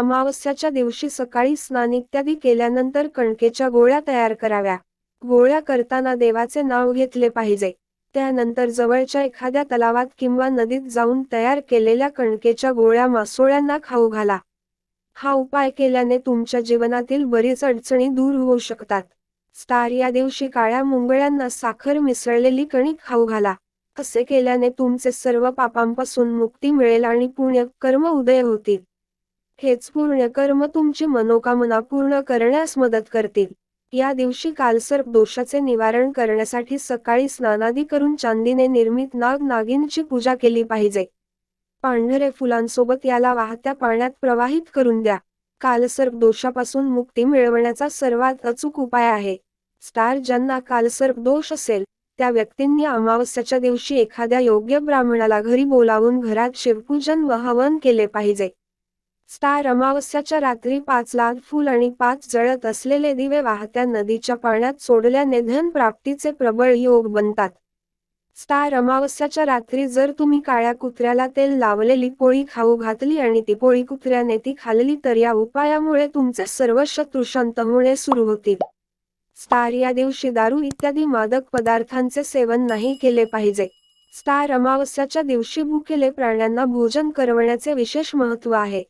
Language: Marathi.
अमावस्याच्या दिवशी सकाळी स्नान इत्यादी केल्यानंतर कणकेच्या गोळ्या तयार कराव्या. गोळ्या करताना देवाचे नाव घेतले पाहिजे. त्यानंतर जवळच्या एखाद्या तलावात किंवा नदीत जाऊन तयार केलेल्या कणकेच्या गोळ्या मासोळ्यांना खाऊ घाला. हा उपाय केल्याने तुमच्या जीवनातील बरीच अडचणी दूर होऊ शकतात. स्टार या दिवशी काळ्या मुंगळ्यांना साखर मिसळलेली कणिक खाऊ घाला. असे केल्याने तुमचे सर्व पापांपासून मुक्ती मिळेल आणि पुण्य कर्म उदय होतील. हेच पूर्ण कर्म तुमची मनोकामना पूर्ण करण्यास मदत करतील. या दिवशी कालसर्प दोषाचे निवारण करण्यासाठी सकाळी स्नानादी करून चांदीने निर्मित नाग नागिनची पूजा केली पाहिजे. पांढरे फुलांसोबत याला वाहत्या पाण्यात प्रवाहित करून द्या. कालसर्प दोषापासून मुक्ती मिळवण्याचा सर्वात अचूक उपाय आहे. स्टार ज्यांना कालसर्प दोष असेल त्या व्यक्तींनी अमावस्याच्या दिवशी एखाद्या योग्य ब्राह्मणाला घरी बोलावून घरात शिवपूजन व हवन केले पाहिजे. स्टार अमावस्याच्या रात्री पाच लाल फूल आणि पाच जळत असलेले दिवे वाहत्या नदीच्या पाण्यात सोडल्याने धन प्राप्तीचे प्रबळ योग बनतात. स्टार अमावस्याच्या रात्री जर तुम्ही काळ्या कुत्र्याला तेल लावलेली पोळी खाऊ घातली आणि ती पोळी कुत्र्याने ती खाल्ली तर या उपायामुळे तुमचे सर्व शत्रू शांत होणे सुरू होतील. स्टार या दिवशी दारू इत्यादी मादक पदार्थांचे सेवन नाही केले पाहिजे. स्टार अमावस्याच्या दिवशी भुकेले प्राण्यांना भोजन करवण्याचे विशेष महत्त्व आहे.